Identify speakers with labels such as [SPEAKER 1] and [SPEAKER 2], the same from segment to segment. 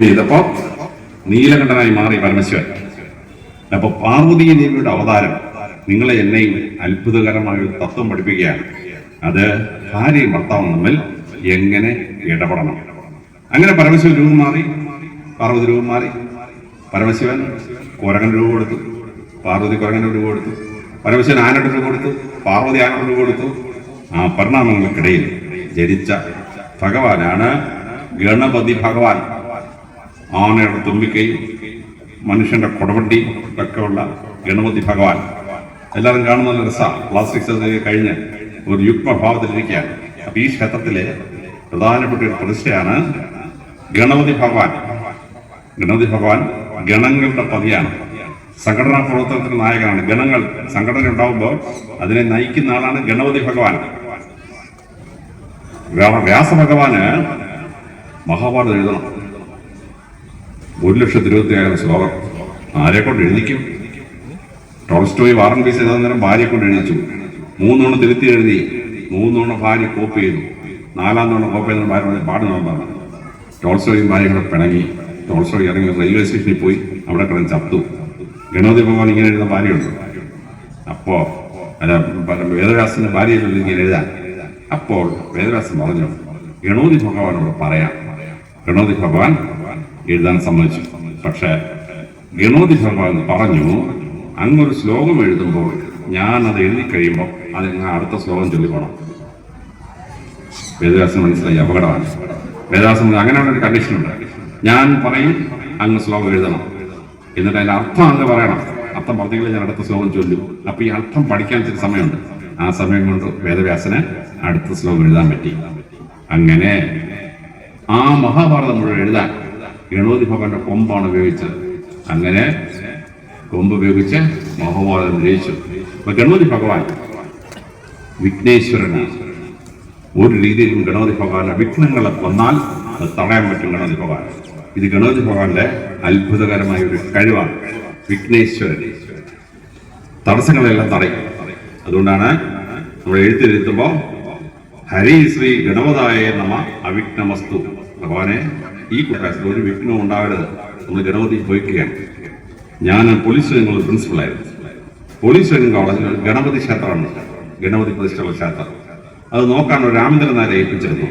[SPEAKER 1] ചെയ്തപ്പോ നീലകണ്ഠനായി മാറി പരമശിവൻ അപ്പൊ പാർവതി ദേവിയുടെ അവതാരം നിങ്ങളെ എന്നെയും അത്ഭുതകരമായ ഒരു തത്വം പഠിപ്പിക്കുകയാണ്. അത് ഭാര്യയും ഭർത്താവും തമ്മിൽ എങ്ങനെ ഇടപെടണം? അങ്ങനെ പരമശിവൻ രൂപം മാറി പാർവതി രൂപം മാറി. പരമശിവൻ കുരങ്ങൻ രൂപം കൊടുത്തു പാർവതി കുരങ്ങന്റെ രൂപം കൊടുത്തു പരമശിവൻ ആനയുടെ രൂപം കൊടുത്തു പാർവതി ആനയുടെ രൂപം കൊടുത്തു. ആ പരിണാമങ്ങൾക്കിടയിൽ ജനിച്ച ഭഗവാനാണ് ഗണപതി ഭഗവാൻ. ആനയുടെ തുമ്പിക്കയും മനുഷ്യന്റെ കൊടവണ്ടി ഒക്കെയുള്ള ഗണപതി ഭഗവാൻ. എല്ലാവരും കാണുന്ന രസമാണ് പ്ലാസ്റ്റിക് സർജറി കഴിഞ്ഞ് ഒരു യുഗ്മഭാവത്തിലിരിക്കുകയാണ്. അപ്പൊ ഈ ക്ഷേത്രത്തിലെ പ്രധാനപ്പെട്ട ഒരു പ്രതിഷ്ഠയാണ് ഗണപതി ഭഗവാൻ. ഗണപതി ഭഗവാൻ ഗണങ്ങളുടെ പതിയാണ്. സംഘടനാ പ്രവർത്തനത്തിന്റെ നായകനാണ്. ഗണങ്ങൾ സംഘടന ഉണ്ടാവുമ്പോൾ അതിനെ നയിക്കുന്ന ആളാണ് ഗണപതി ഭഗവാൻ. വ്യാസ ഭഗവാന് മഹാഭാരതം എഴുതണം. ഒരു ലക്ഷത്തി ഇരുപത്തിയായിരം ശ്ലോകം ആരെ കൊണ്ട് എഴുതിക്കും? ടോൾസ്റ്റോയ് വാറൻ പീസ് എഴുതാൻ നേരം ഭാര്യയെ കൊണ്ട് എഴുതിച്ചു. മൂന്നോണം തിരുത്തി എഴുതി. മൂന്നോണം ഭാര്യ കോപ്പി ചെയ്തു. നാലാം തവണ കോപ്പി ചെയ്ത ഭാര്യ പാട് പാടുന്നതാണ് ടോൾസ്റ്റോയും ഭാര്യ കൂടെ പിണങ്ങി. ടോൾസ്റ്റോയ് ഇറങ്ങി റെയിൽവേ സ്റ്റേഷനിൽ പോയി. അവിടെ കിടന്ന് ചത്തു. ഗണപതി ഭഗവാൻ ഇങ്ങനെ എഴുതുന്ന ഭാര്യയുണ്ട്. അപ്പോ അല്ല വേദവ്യാസന്റെ ഭാര്യയിലല്ല ഇങ്ങനെ എഴുതാൻ? അപ്പോൾ വേദവ്യാസൻ പറഞ്ഞു ഗണപതി ഭഗവാനോട് പറയാം. ഗണപതി ഭഗവാൻ എഴുതാൻ സമ്മതിച്ചു. പക്ഷെ ശർമ്മ എന്ന് പറഞ്ഞു അങ്ങൊരു ശ്ലോകം എഴുതുമ്പോൾ ഞാൻ അത് എഴുതി കഴിയുമ്പോൾ അത് അടുത്ത ശ്ലോകം ചൊല്ലിക്കണം. വേദവ്യാസൻ മനസ്സിലായി അപകടമാണ്. വേദാസം അങ്ങനെയുള്ള ഒരു കണ്ടീഷൻ ഉണ്ട്. ഞാൻ പറയും അങ്ങ് ശ്ലോകം എഴുതണം. എന്നിട്ട് അതിന്റെ അർത്ഥം അങ്ങ് പറയണം. അർത്ഥം പറഞ്ഞെങ്കിൽ ഞാൻ അടുത്ത ശ്ലോകം ചൊല്ലും. അപ്പൊ ഈ അർത്ഥം പഠിക്കാൻ ഇച്ചിരി സമയമുണ്ട്. ആ സമയം കൊണ്ട് വേദവ്യാസന് അടുത്ത ശ്ലോകം എഴുതാൻ പറ്റി. അങ്ങനെ ആ മഹാഭാരതം മുഴുവൻ എഴുതാൻ ഗണപതി ഭഗവാന്റെ കൊമ്പാണ് ഉപയോഗിച്ചത്. അങ്ങനെ കൊമ്പ് ഉപയോഗിച്ച് മഹാഭാരതം ജയിച്ചു അപ്പൊ ഗണപതി ഭഗവാൻ വിഘ്നേശ്വരനാണ്. ഒരു രീതിയിലും ഗണപതി ഭഗവാന്റെ വിഘ്നങ്ങളെ കൊന്നാൽ അത് തടയാൻ പറ്റും ഗണപതി ഭഗവാൻ ഇത് ഗണപതി ഭഗവാന്റെ അത്ഭുതകരമായ ഒരു കഴിവാണ്. വിഘ്നേശ്വരൻ. തടസ്സങ്ങളെല്ലാം തടയും. അതുകൊണ്ടാണ് നമ്മൾ എഴുത്തിരുത്തുമ്പോൾ ഹരി ശ്രീ ഗണപതായ നമ അവിഘ്നമസ്തു. ഭഗവാനെ ഈ കൂട്ടായ്മ ഒരു വിഘ്നവും ഉണ്ടാകരുത് നമ്മൾ ഗണപതി പോയിക്കുകയാണ് ഞാൻ പോലീസ് നിങ്ങൾ പ്രിൻസിപ്പളായിരുന്നു പോലീസ് ട്രെയിനിങ് കോളേജിൽ ഗണപതി ക്ഷേത്രമാണ്. ഗണപതി പ്രതിഷ്ഠയുള്ള ക്ഷേത്രം. അത് നോക്കാൻ ഒരു രാമചന്ദ്രൻ നായരെ ഏൽപ്പിച്ചിരുന്നു.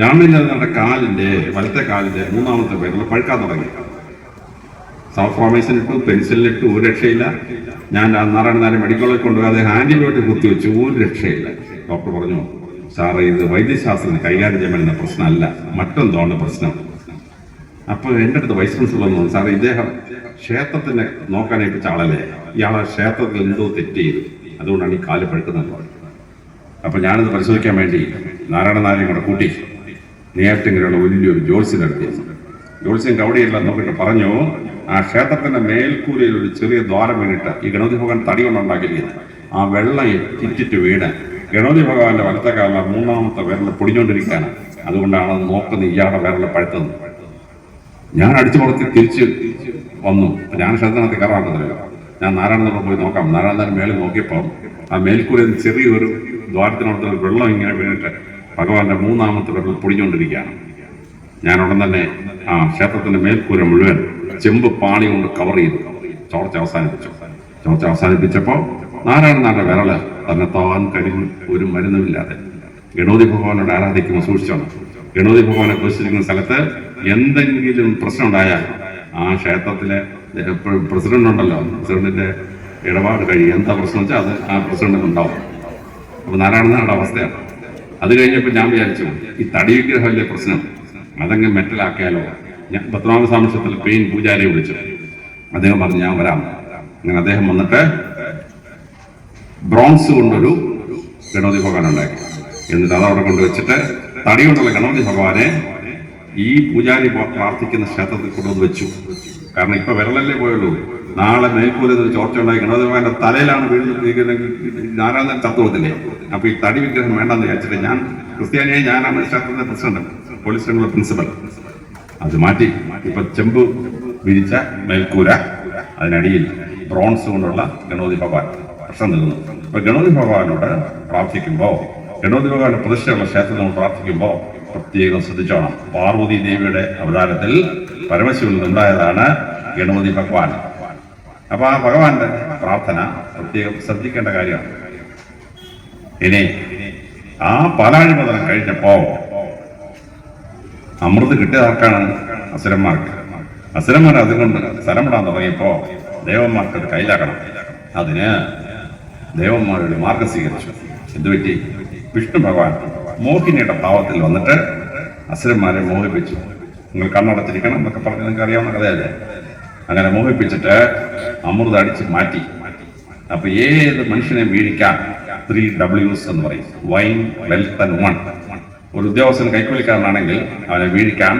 [SPEAKER 1] രാമചന്ദ്രൻ നായരുടെ കാലിന്റെ വലത്തെ കാലിന്റെ മൂന്നാമത്തെ പേരിൽ പഴുക്കാൻ തുടങ്ങി. സോഫ്റ്റ് ഇട്ടു പെൻസിലിട്ടു ഒരു രക്ഷയില്ല. ഞാൻ നാരായണ നായരെ മെഡിക്കൽ കോളേജ് കൊണ്ടുപോയി അത് ആന്റിബയോട്ടിക് കുത്തിവെച്ചു ഒരു രക്ഷയില്ല. ഡോക്ടർ പറഞ്ഞു സാറേ ഇത് വൈദ്യശാസ്ത്രം കൈകാര്യം ചെയ്യാൻ പറ്റുന്ന പ്രശ്നമല്ല. മറ്റെന്തോണ്ട് പ്രശ്നം. അപ്പോൾ എന്റെ അടുത്ത് വൈസ് പ്രിൻസിപ്പൾ വന്നു സാറേ ഇദ്ദേഹം ക്ഷേത്രത്തിനെ നോക്കാനായിട്ട് ചാളല്ലേ? ഇയാൾ ഇയാളെ ക്ഷേത്രത്തിൽ എന്തോ തെറ്റ് ചെയ്തു. അതുകൊണ്ടാണ് ഈ കാൽ പഴുക്കുന്നത് അപ്പോൾ അപ്പൊ ഞാനിത് പരിശോധിക്കാൻ വേണ്ടി നാരായണ നാരായണ കൂടെ കൂട്ടി നേരത്തെങ്കിലുള്ള വലിയൊരു ജോത്സ്യം നടത്തി. ജോത്സ്യം കവടിയെല്ലാം നോക്കിയിട്ട് പറഞ്ഞു ആ ക്ഷേത്രത്തിന്റെ മേൽക്കൂരയിൽ ഒരു ചെറിയ ദ്വാരം വീണിട്ട് ഈ ഗണപതി ഭഗവാൻ തടി കൊണ്ടുണ്ടാക്കിയിരിക്കുന്നത് ആ വെള്ളം ഇറ്റിറ്റ് വീണ് ഗണപതി ഭഗവാന്റെ വലത്തെ കാല മൂന്നാമത്തെ വിരൽ പൊടിഞ്ഞുകൊണ്ടിരിക്കുകയാണ്. അതുകൊണ്ടാണ് അത് നോക്കുന്നത് ഇയാളുടെ വിരൽ പഴുത്തത് ഞാൻ അടിച്ചു പുറത്ത് തിരിച്ച് വന്നു. ഞാൻ ക്ഷേത്രത്തിനകത്ത് കയറാറുണ്ടല്ലോ. ഞാൻ നാരായണനോട് പോയി നോക്കാം. നാരായണൻ മേളിൽ നോക്കിയപ്പോൾ ആ മേൽക്കൂരയിൽ നിന്ന് ചെറിയൊരു ദ്വാരത്തിനോട് വെള്ളം ഇങ്ങനെ വീണിട്ട് ഭഗവാന്റെ മൂന്നാമത്തെ വെള്ളം പൊടിഞ്ഞുകൊണ്ടിരിക്കുകയാണ്. ഞാൻ ഉടൻ തന്നെ ആ ക്ഷേത്രത്തിന്റെ മേൽക്കൂര മുഴുവൻ ചെമ്പ് പാണി കൊണ്ട് കവർ ചെയ്തു. ചോർച്ച അവസാനിപ്പിച്ചു. ചോർച്ച അവസാനിപ്പിച്ചപ്പോൾ നാരായണനാരുടെ വിരൾ തന്നെ താൻ കരിഞ്ഞു. ഒരു മരുന്നുമില്ലാതെ ഗണോതി ഭഗവാനോട് ആരാധിക്കുമ്പോൾ സൂക്ഷിച്ചാണ്. ഗണോതി ഭഗവാനെ കുറിച്ചിരിക്കുന്ന സ്ഥലത്ത് എന്തെങ്കിലും പ്രശ്നം ഉണ്ടായാൽ ആ ക്ഷേത്രത്തിലെ പ്രസിഡന്റ് ഉണ്ടല്ലോ. പ്രസിഡന്റിന്റെ ഇടപാട് കഴിയും. എന്താ പ്രശ്നം വെച്ചാൽ അത് ആ പ്രസിഡന്റിന് ഉണ്ടാവും അപ്പൊ നാരായണനാട് അവസ്ഥയാണ്. അത് കഴിഞ്ഞപ്പോൾ ഞാൻ വിചാരിച്ചു ഈ തടി വിഗ്രഹമല്ലേ പ്രശ്നം? അതങ്ങ് മെറ്റലാക്കിയാലോ? ഞാൻ പത്മനാഭ സാമക്ഷത്തിൽ പെയിൻ പൂജാരിയെ വിളിച്ചു. അദ്ദേഹം പറഞ്ഞു ഞാൻ വരാം. അങ്ങനെ അദ്ദേഹം വന്നിട്ട് ബ്രോൺസ് കൊണ്ടൊരു ഗണപതി ഭഗവാൻ ഉണ്ടാക്കി എന്നിട്ട് അത് അവിടെ കൊണ്ടുവച്ചിട്ട് തടി കൊണ്ടുള്ള ഗണപതി ഭഗവാനെ ഈ പൂജാരി പ്രാർത്ഥിക്കുന്ന ക്ഷേത്രത്തിൽ കൊണ്ടുവന്ന് വെച്ചു. കാരണം ഇപ്പൊ വിരലല്ലേ പോയുള്ളൂ. നാളെ മേൽക്കൂലത് ചോർച്ച ഉണ്ടായി ഗണപതി ഭഗവാന്റെ തലയിലാണ് വീഴുന്നെങ്കിൽ നാരായണൻ തത്വത്തിലെ അപ്പൊ ഈ തടി വിഗ്രഹം വേണ്ടെന്ന് വിചാരിച്ചിട്ട് ഞാൻ ക്രിസ്ത്യാനിയായി ഞാനാണ് ക്ഷേത്രത്തിന്റെ പ്രസിഡന്റ് പോലീസ് സ്റ്റേഷനിലെ പ്രിൻസിപ്പൽ അത് മാറ്റി. ഇപ്പൊ ചെമ്പ് വിരിച്ച മേൽക്കൂര അതിനടിയിൽ ബ്രോൺസ് കൊണ്ടുള്ള ഗണപതി ഭഗവാൻ പ്രശ്നം നിൽക്കുന്നു. അപ്പൊ ഗണപതി ഭഗവാനോട് പ്രാർത്ഥിക്കുമ്പോ ഗണപതി ഭഗവാന്റെ പ്രതിഷ്ഠയുള്ള ക്ഷേത്രത്തിൽ നമ്മൾ പ്രാർത്ഥിക്കുമ്പോ പ്രത്യേകം ശ്രദ്ധിച്ചോണം. പാർവതി ദേവിയുടെ അവതാരത്തിൽ പരമശിവനിൽ ഉണ്ടായതാണ് ഗണപതി ഭഗവാൻ. അപ്പൊ ആ ഭഗവാന്റെ പ്രാർത്ഥന പ്രത്യേകം ശ്രദ്ധിക്കേണ്ട കാര്യമാണ്. ഇനി ആ പാലാഴി മുതലം കഴിഞ്ഞപ്പോ അമൃത് കിട്ടിയത് ആർക്കാണ്? അസുരന്മാർക്ക്. അസുരന്മാർ അതുകൊണ്ട് സ്ഥലമിടാൻ തുടങ്ങിയപ്പോ ദേവന്മാർക്ക് അത് കയ്യിലാക്കണം. അതിന് ദേവന്മാരുടെ മാർഗം സ്വീകരിച്ചു. എന്തുപറ്റി? വിഷ്ണു ഭഗവാൻ മോഹിനിയുടെ ഭാവത്തിൽ വന്നിട്ട് അസുരന്മാരെ മോഹിപ്പിച്ചു. നിങ്ങൾ കണ്ണടച്ചിരിക്കണം എന്നൊക്കെ പറഞ്ഞ് നിങ്ങൾക്ക് അറിയാവുന്ന കഥയല്ലേ? അങ്ങനെ മോഹിപ്പിച്ചിട്ട് അമൃത അടിച്ച് മാറ്റി. അപ്പൊ ഏത് മനുഷ്യനെ വീഴിക്കാൻ ത്രീ ഡബ്ല്യൂസ് എന്ന് പറയും. വൈൻ വെൽത്ത് ആൻഡ് വൺ ഒരു ഉദ്യോഗസ്ഥൻ കൈക്കൂലിക്കാരനാണെങ്കിൽ അവനെ വീഴിക്കാൻ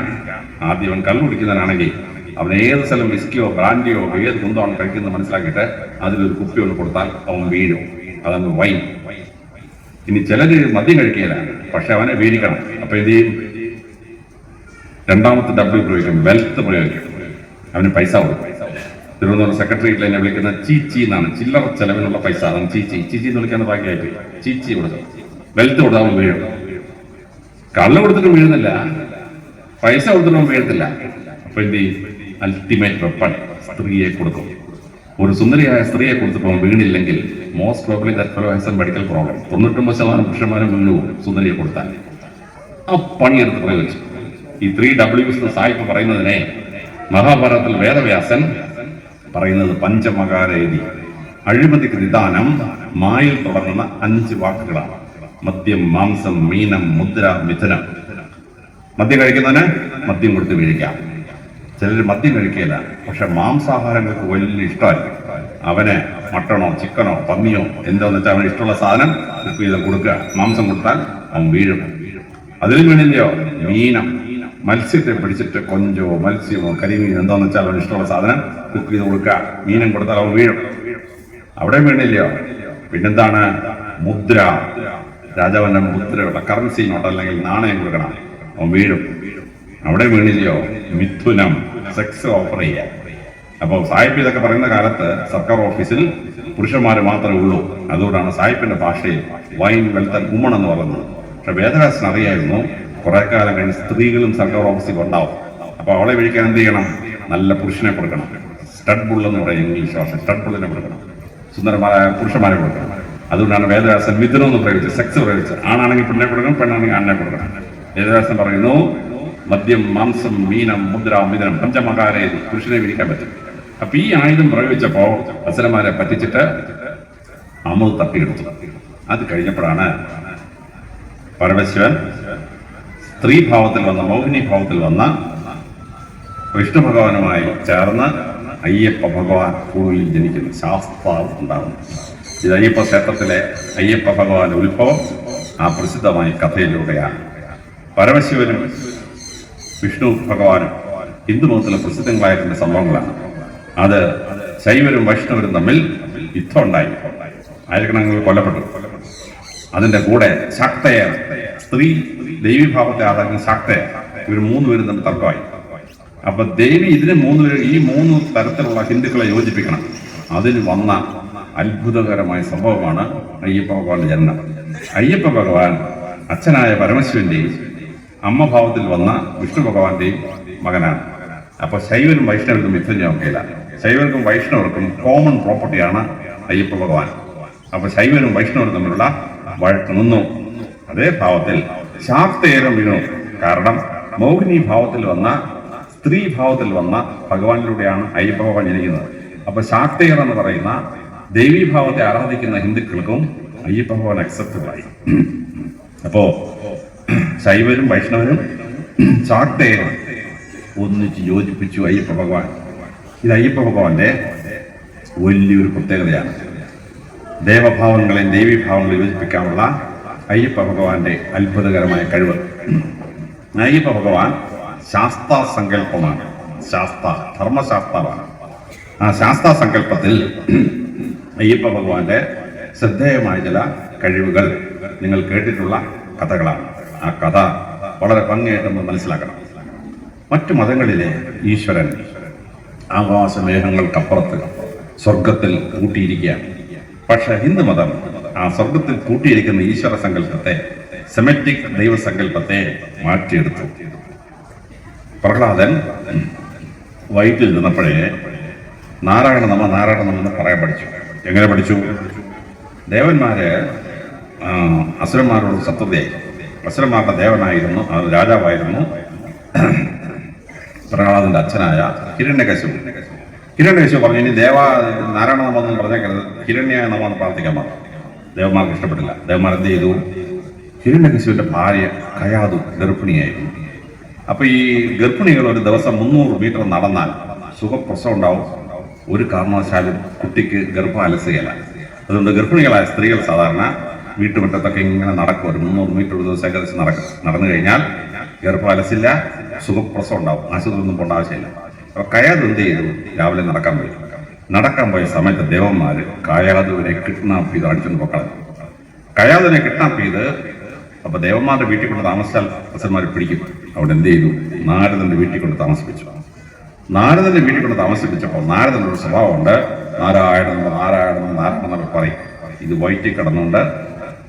[SPEAKER 1] ആദ്യം അവൻ കള്ളു കുടിക്കുന്നവനാണെങ്കിൽ അവൻ ഏത് സ്ഥലം വിസ്കിയോ ബ്രാൻഡിയോ ഏത് കുന്തമാണ് കഴിക്കുന്നത് മനസ്സിലാക്കിയിട്ട് അതിലൊരു കുപ്പി ഒന്ന് കൊടുത്താൽ അവൻ വീഴും. അതാണ് വൈൻ. ഇനി ചിലര് മദ്യം കഴിക്കുകയില്ല പക്ഷെ അവനെ വീരിക്കണം. അപ്പൊ എന്ത് ചെയ്യും? രണ്ടാമത്തെ ഡബിൾ പ്രയോഗിക്കും വെൽത്ത് പ്രയോഗിക്കും അവന് പൈസ കൊടുക്കും. തിരുവനന്തപുരം സെക്രട്ടറിയേറ്റിൽ എന്നെ വിളിക്കുന്ന ചീച്ചി എന്നാണ്. ചില്ലറ ചെലവിനുള്ള പൈസ. അതാണ് ചീച്ചി. ചീച്ചി എന്ന് വിളിക്കാൻ ബാക്കിയായിട്ട് ചീച്ചി കൊടുക്കും. വെൽത്ത് അവൻ വീഴും. കള്ള കൊടുത്തിട്ടും വീഴുന്നില്ല. പൈസ കൊടുത്തിട്ടും വീഴത്തില്ല. അപ്പൊ എന്ത് ചെയ്യും? അൾട്ടിമേറ്റ് വെപ്പൺ സ്ത്രീയെ കൊടുക്കും. ഒരു സുന്ദരിയായ സ്ത്രീയെ കൊടുത്തപ്പോൾ വീണില്ലെങ്കിൽ most probably that fellow has medical problem തൊണ്ണൂറ്റൊമ്പത് ശതമാനം പുരുഷന്മാരും വീണു സുന്ദരിയെ കൊടുത്താൽ. ആ പണിയെടുത്ത് പ്രയോഗിച്ചു. ഈ ത്രീ ഡബ്ല്യൂസ് സായിപ്പ് പറയുന്നതിനെ മഹാഭാരതത്തിൽ വേദവ്യാസൻ പറയുന്നത് പഞ്ചമകാരേതി. അഴിമതിക്ക് നിദാനം മായിൽ തുടങ്ങുന്ന അഞ്ച് വാക്കുകളാണ്. മദ്യം മാംസം മീനം മുദ്ര മിഥുനം. മദ്യം കഴിക്കുന്നതിന് മദ്യം കൊടുത്ത് വീഴിക്കാം. ചിലർ മദ്യം കഴിക്കില്ല പക്ഷെ മാംസാഹാരങ്ങൾക്ക് വലിയ ഇഷ്ടമല്ല. അവനെ മട്ടണോ ചിക്കനോ പന്നിയോ എന്താന്ന് വെച്ചാൽ അവന് ഇഷ്ടമുള്ള സാധനം കുക്ക് ചെയ്ത് കൊടുക്കുക. മാംസം കൊടുത്താൽ അവൻ വീഴും. അതിലും വീണില്ലയോ? മീനം. മത്സ്യത്തെ പിടിച്ചിട്ട് കൊഞ്ചോ മത്സ്യമോ കരിമീൻ എന്താന്ന് വെച്ചാൽ അവന് ഇഷ്ടമുള്ള സാധനം കുക്ക് ചെയ്ത് കൊടുക്കുക. മീനം കൊടുത്താൽ അവൻ വീഴും. അവിടെ വീണില്ലയോ? പിന്നെന്താണ്? മുദ്ര. രാജാവിന്റെ മുദ്രയുള്ള കറൻസി നോട്ട് അല്ലെങ്കിൽ നാണയം കൊടുക്കണം. അവൻ വീഴും. അവിടെ വീണില്ലയോ? മിഥുനം സെക്സ് ഓഫർ ചെയ്യാം അപ്പോൾ സായിപ്പ് ഇതൊക്കെ പറയുന്ന കാലത്ത് സർക്കാർ ഓഫീസിൽ പുരുഷന്മാർ മാത്രമേ ഉള്ളൂ. അതുകൊണ്ടാണ് സായിപ്പിന്റെ ഭാഷയിൽ വൈൻ വെൽത്തൻ ഉമ്മൺ എന്ന് പറയുന്നത് പക്ഷെ വേദവ്യാസൻ അറിയായിരുന്നു കുറെ കാലം കഴിഞ്ഞ് സ്ത്രീകളും സർക്കാർ ഓഫീസിൽ ഉണ്ടാവും. അപ്പൊ അവളെ വിളിക്കാൻ എന്ത് ചെയ്യണം? നല്ല പുരുഷനെ കൊടുക്കണം. സ്റ്റഡ് ബുൾ എന്ന് പറയും ഇംഗ്ലീഷ് ഭാഷ. സ്റ്റഡ് ബുള്ളിനെ കൊടുക്കണം. സുന്ദരമായ പുരുഷന്മാരെ കൊടുക്കണം. അതുകൊണ്ടാണ് വേദവ്യാസൻ മിഥുനം എന്ന് പ്രയോഗിച്ചത്. സെക്സ് പ്രയോഗിച്ചത്. ആണാണെങ്കിൽ പെണ്ണെ കൊടുക്കണം പെണ്ണാണെങ്കിൽ ആണിനെ കൊടുക്കണം. വേദവ്യാസൻ പറയുന്നു മദ്യം മാംസം മീനം മുദ്ര മിഥുനം പഞ്ചമകാരെ പുരുഷനെ വിരിക്കാൻ പറ്റും. അപ്പൊ ഈ ആയുധം പ്രയോഗിച്ചപ്പോ അസുരന്മാരെ പറ്റിച്ചിട്ട് അമൃത് തട്ടിയെടുത്തു അത് കഴിഞ്ഞപ്പോഴാണ് പരമശിവൻ സ്ത്രീഭാവത്തിൽ വന്ന മോഹിനി ഭാവത്തിൽ വന്ന വിഷ്ണു ഭഗവാനുമായി ചേർന്ന് അയ്യപ്പ ഭഗവാൻ ഭൂമിയിൽ ജനിക്കുന്നു ശാസ്ത്രാവ് ഉണ്ടാകുന്നു ഇത് അയ്യപ്പ ക്ഷേത്രത്തിലെ അയ്യപ്പ ഭഗവാൻ ഉത്ഭവം ആ പ്രസിദ്ധമായ കഥയിലൂടെയാണ്. പരമശിവനും വിഷ്ണു ഭഗവാനും ഹിന്ദു മതത്തിലെ പ്രസിദ്ധങ്ങളായിട്ടുള്ള സംഭവങ്ങളാണ്. അത് ശൈവരും വൈഷ്ണവരും തമ്മിൽ യുദ്ധം ഉണ്ടായി. ആയിരക്കണങ്ങൾ കൊല്ലപ്പെട്ടു. അതിന്റെ കൂടെ ശക്തയ സ്ത്രീ ദൈവീഭാവത്തെ ആധാരിക്കുന്ന ശക്തയ ഇവർ മൂന്ന് പേരും തമ്മിൽ തർക്കമായി. അപ്പൊ ദേവി ഇതിന് മൂന്ന് പേര് ഈ മൂന്ന് തരത്തിലുള്ള ഹിന്ദുക്കളെ യോജിപ്പിക്കണം. അതിന് വന്ന അത്ഭുതകരമായ സംഭവമാണ് അയ്യപ്പ ഭഗവാന്റെ ജനനം. അയ്യപ്പ ഭഗവാൻ അച്ഛനായ പരമശിവന്റെയും അമ്മഭാവത്തിൽ വന്ന വിഷ്ണു ഭഗവാന്റെയും മകനാണ്. അപ്പൊ ശൈവനും വൈഷ്ണവർക്കും യുദ്ധം ചെയ്യാൻ കഴിയില്ല ശൈവർക്കും വൈഷ്ണവർക്കും കോമൺ പ്രോപ്പർട്ടിയാണ് അയ്യപ്പ ഭഗവാൻ. അപ്പൊ ശൈവനും വൈഷ്ണവരും തമ്മിലുള്ള വഴക്ക് നിന്നു. അതേ ഭാവത്തിൽ ശാക്തേരം വീണു. കാരണം മോഹിനി ഭാവത്തിൽ വന്ന സ്ത്രീ ഭാവത്തിൽ വന്ന ഭഗവാനിലൂടെയാണ് അയ്യപ്പ ഭഗവാൻ ജനിക്കുന്നത്. അപ്പൊ ശാക്തേയർ എന്ന് പറയുന്ന ദേവീഭാവത്തെ ആരാധിക്കുന്ന ഹിന്ദുക്കൾക്കും അയ്യപ്പ ഭഗവാൻ അക്സെപ്റ്റബിൾ ആയി. അപ്പോ ശൈവരും വൈഷ്ണവരും ശാക്തേയരും ഒന്നിച്ച് യോജിപ്പിച്ചു അയ്യപ്പ ഭഗവാൻ. ഇത് അയ്യപ്പ ഭഗവാന്റെ വലിയൊരു പ്രത്യേകതയാണ്. ദേവഭാവങ്ങളെയും ദേവീഭാവങ്ങളെ യോജിപ്പിക്കാനുള്ള അയ്യപ്പ ഭഗവാന്റെ അത്ഭുതകരമായ കഴിവ്. അയ്യപ്പ ഭഗവാൻ ശാസ്ത്ര സങ്കല്പമാണ്. ശാസ്ത്ര ധർമ്മശാസ്ത്രമാണ് ആ ശാസ്ത്ര സങ്കല്പത്തിൽ അയ്യപ്പ ഭഗവാന്റെ ശ്രദ്ധേയമായ ചില കഴിവുകൾ നിങ്ങൾ കേട്ടിട്ടുള്ള കഥകളാണ്. ആ കഥ വളരെ ഭംഗിയായിട്ട് നമ്മൾ മനസ്സിലാക്കണം. മറ്റു മതങ്ങളിലെ ഈശ്വരൻ ആകാശമേഘങ്ങൾക്കപ്പുറത്ത് സ്വർഗത്തിൽ കൂട്ടിയിരിക്കുകയാണ്. പക്ഷെ ഹിന്ദു മതം ആ സ്വർഗത്തിൽ കൂട്ടിയിരിക്കുന്ന ഈശ്വര സങ്കല്പത്തെ സെമറ്റിക് ദൈവസങ്കല്പത്തെ മാറ്റിയെടുത്തു. പ്രഹ്ലാദൻ വൈകിട്ട് നിന്നപ്പോഴേ നാരായണ നമ്മ നാരായണ നമ എന്ന് പറയാൻ പഠിച്ചു. എങ്ങനെ പഠിച്ചു? ദേവന്മാര് അസുരന്മാരോട് ശത്രുതയായി അസുരന്മാരുടെ ദേവനായിരുന്നു അത് രാജാവായിരുന്നു. പ്രഹ്ലാദന്റെ അച്ഛനായ ഹിരണ്യകശിപു ഹിരണ്യകശു പറഞ്ഞു ഇനി ദേവ നാരായണ നമെന്ന് പറഞ്ഞേക്കരുത്. ഹിരണ്യ നമ്മൾ പ്രാർത്ഥിക്കാൻ പറഞ്ഞു ദേവന്മാർക്ക് ഇഷ്ടപ്പെട്ടില്ല. ദേവന്മാർ എന്ത് ചെയ്തു? ഹിരണ്യകശുവിന്റെ ഭാര്യ കയാതു ഗർഭിണിയായിരുന്നു. അപ്പൊ ഈ ഗർഭിണികൾ ഒരു ദിവസം മുന്നൂറ് മീറ്റർ നടന്നാൽ സുഖപ്രസവം ഉണ്ടാവും. ഒരു കാരണവശാലും കുട്ടിക്ക് ഗർഭം അലസുകയല്ല. അതുകൊണ്ട് ഗർഭിണികളായ സ്ത്രീകൾ സാധാരണ വീട്ടുമുറ്റത്തൊക്കെ ഇങ്ങനെ നടക്കും. ഒരു മുന്നൂറ് മീറ്റർ ദിവസം ഏകദേശം നടക്കും. നടന്നു കഴിഞ്ഞാൽ ഗർഭം അലസില്ല സുഖപ്രസവം ഉണ്ടാവും. ആശുപത്രിയൊന്നും പോകേണ്ട ആവശ്യമില്ല. അപ്പൊ കയാത് എന്ത് ചെയ്തു? രാവിലെ നടക്കാൻ പോയി. നടക്കാൻ പോയ സമയത്ത് ദേവന്മാര് കയാതുവിനെ കിഡ്നാപ്പ് ചെയ്ത് അടിച്ചുകൊണ്ട് പൊക്കളഞ്ഞു. കയാതുവിനെ കിഡ്നാപ്പ് ചെയ്ത് അപ്പൊ ദേവന്മാരുടെ വീട്ടിൽ കൊണ്ട് താമസിച്ചാൽ അച്ഛന്മാർ പിടിക്കും. അവിടെ എന്ത് ചെയ്തു? നാരദന്റെ വീട്ടിൽ കൊണ്ട് താമസിപ്പിച്ചു. നാരദന്റെ വീട്ടിൽ കൊണ്ട് താമസിപ്പിച്ചപ്പോൾ ഒരു സ്വഭാവമുണ്ട്. നാരായണൻ നാരായണൻ നാരായണൻ പറയും. ഇത് വയറ്റിൽ കിടന്നുകൊണ്ട്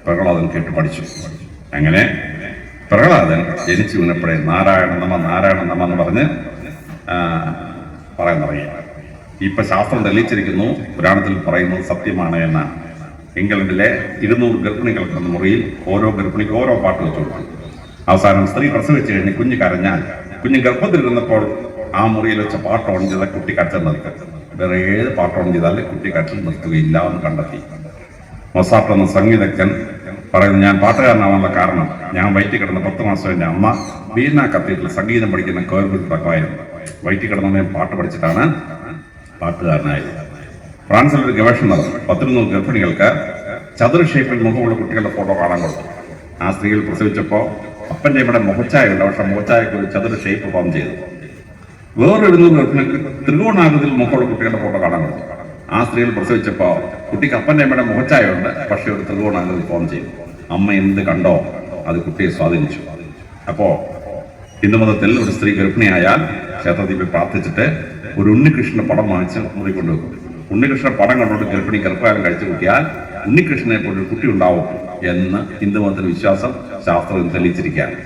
[SPEAKER 1] പ്രഹ്ലാദൻ കേട്ട് പഠിച്ചു. അങ്ങനെ പ്രഹ്ലാദൻ ജനിച്ചു വീണപ്പോഴേ നാരായണ നമ നാരായണ നമ എന്ന് പറഞ്ഞ് പറയാൻ തുടങ്ങി. ഇപ്പൊ ശാസ്ത്രം തെളിയിച്ചിരിക്കുന്നു പുരാണത്തിൽ പറയുന്നത് സത്യമാണ് എന്നാണ് ഇംഗ്ലണ്ടിലെ ഇരുന്നൂറ് ഗർഭിണികൾ കിടന്ന മുറിയിൽ ഓരോ ഗർഭിണിക്ക് ഓരോ പാട്ട് വെച്ചു കൊടുക്കണം അവസാനം സ്ത്രീ പ്രസവിച്ചു കഴിഞ്ഞ് കുഞ്ഞ് കരഞ്ഞാൽ കുഞ്ഞ് ഗർഭത്തിലിരുന്നപ്പോൾ ആ മുറിയിൽ വെച്ച പാട്ട് ഓൺ ചെയ്താൽ കുട്ടി കരച്ചിൽ നിർത്തും. വേറെ ഏത് പാട്ട് ഓൺ ചെയ്താൽ കുട്ടി കരച്ചിൽ നിർത്തുകയില്ല എന്ന് കണ്ടെത്തി. മൊസാട്ട് എന്ന സംഗീതജ്ഞൻ പറയുന്നു ഞാൻ പാട്ടുകാരനാവാനുള്ള കാരണം ഞാൻ വയറ്റിൽ കിടന്ന പത്ത് മാസം എന്റെ അമ്മ വീണ കത്തീഡ്രൽ സംഗീതം പഠിക്കുന്ന കോയമ്പൂർ പ്രകമായിരുന്നു വയറ്റിൽ കിടന്ന പാട്ട് പഠിച്ചിട്ടാണ് പാട്ടുകാരനായത്. ഫ്രാൻസിൽ ഒരു ഗവേഷണം നടന്നു. പത്തിരുന്നൂറ് ഗർഭിണികൾക്ക് ചതുര ഷേപ്പിൽ മുഖമുള്ള കുട്ടികളുടെ ഫോട്ടോ കാണാൻ കൊടുത്തു. ആ സ്ത്രീകൾ പ്രസവിച്ചപ്പോൾ അപ്പന്റെ ഇവിടെ മുഖച്ചായ ഉണ്ട്. പക്ഷെ മുഖച്ചായക്ക് ഒരു ചതുര ഷേപ്പ് ഫോം ചെയ്തു. വേറെ എഴുന്നൂറ് ഗർഭിണിക്ക് ത്രികോണാകൃതിയിൽ മുഖമുള്ള കുട്ടികളുടെ ഫോട്ടോ കാണാൻ കൊടുത്തു. ആ സ്ത്രീകൾ പ്രസവിച്ചപ്പോൾ കുട്ടിക്ക് അപ്പന്റെ അമ്മയുടെ മുഖച്ചായുണ്ട് പക്ഷേ ഒരു ത്രികോണാകൃതി ഫോം ചെയ്തു. അമ്മ എന്ത് കണ്ടോ അത് കുട്ടിയെ സ്വാധീനിച്ചു. അപ്പോൾ ഹിന്ദുമതത്തിൽ ഒരു സ്ത്രീ ഗർഭിണിയായാൽ ക്ഷേത്രത്തിൽ പോയി പ്രാർത്ഥിച്ചിട്ട് ഒരു ഉണ്ണികൃഷ്ണ പടം വാങ്ങിച്ച് മുറി കൊണ്ടുവെക്കും ഉണ്ണികൃഷ്ണ പടം കണ്ടുകൊണ്ട് ഗർഭിണി ഗർഭകാലം കഴിച്ചു കൂട്ടിയാൽ ഉണ്ണികൃഷ്ണനെ പോലെ ഒരു കുട്ടി ഉണ്ടാവും എന്ന് ഹിന്ദുമതത്തിന്റെ വിശ്വാസം ശാസ്ത്രം തെളിയിച്ചിരിക്കുകയാണ്.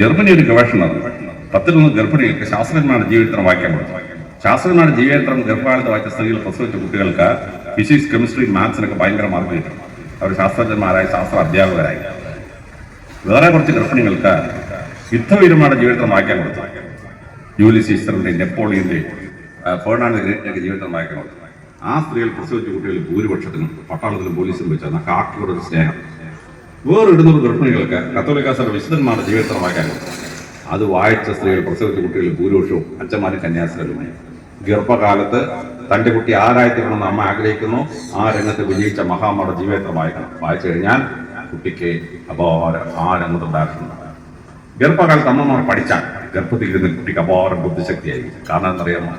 [SPEAKER 1] ജർമ്മനി ഒരു ഗവേഷണം നടന്നു പത്തിലൊന്ന് ഗർഭിണികൾക്ക് ശാസ്ത്രജ്ഞനാണ് ജീവിതത്തിന് വാക്യം കൊടുത്തു. ശാസ്ത്രജ്ഞന്മാരുടെ ജീവേന്ദ്രം ഗർഭകാലത്ത് വായിച്ച സ്ത്രീകൾ പ്രസവിച്ച കുട്ടികൾക്ക് ഫിസിക്സ് കെമിസ്ട്രി മാത്സിനൊക്കെ ഭയങ്കര മാർക്ക് കിട്ടും അവർ ശാസ്ത്രജ്ഞന്മാരായി ശാസ്ത്ര അധ്യാപകരായി. വേറെ കുറച്ച് ഗർഭിണികൾക്ക് യുദ്ധവീരന്മാരുടെ ജീവിതം വായിക്കാൻ കൊടുത്തു. ജൂലി സീസ്റ്ററിന്റെ നെപ്പോളിയന്റെ ആ, ഫെർണാണ്ടോ ഗ്രേറ്റിന്റെ ജീവിതം വായിക്കാൻ കൊടുത്തു. ആ സ്ത്രീകൾ പ്രസവിച്ച കുട്ടികൾ ഭൂരിപക്ഷത്തിനും പട്ടാളത്തിലും പോലീസിലും വെച്ചാൽ കാക്കിയുടെ ഒരു സ്നേഹം. വേറെ ഇടുന്നൂറ് ഗർഭിണികൾക്ക് കത്തോലിക്ക സഭ വിശുദ്ധന്മാരുടെ ജീവിതം വായിക്കാൻ കൊടുത്തു. അത് വായിച്ച സ്ത്രീകൾ പ്രസവിച്ച കുട്ടികൾ ഭൂരിപക്ഷവും അച്ഛന്മാരും കന്യാസ്ത്രീകളുമായി ഗർഭകാലത്ത് തന്റെ കുട്ടി ആരായിത്തീരണമെന്ന് അമ്മ ആഗ്രഹിക്കുന്നു. ആ രംഗത്ത് വിജയിച്ച മഹാമാരുടെ ജീവിതത്തിൽ വായിക്കണം വായിച്ചു കഴിഞ്ഞാൽ കുട്ടിക്ക് അപാര ആ രംഗത്ത് രംഗത്തുണ്ടായിട്ടുണ്ട് ഗർഭകാലത്ത് അമ്മമാർ പഠിച്ചാൽ ഗർഭത്തിൽ ഇരുന്ന കുട്ടിക്ക് അപാരം ബുദ്ധിശക്തിയായിരിക്കും. കാരണം എന്തറിയാമോ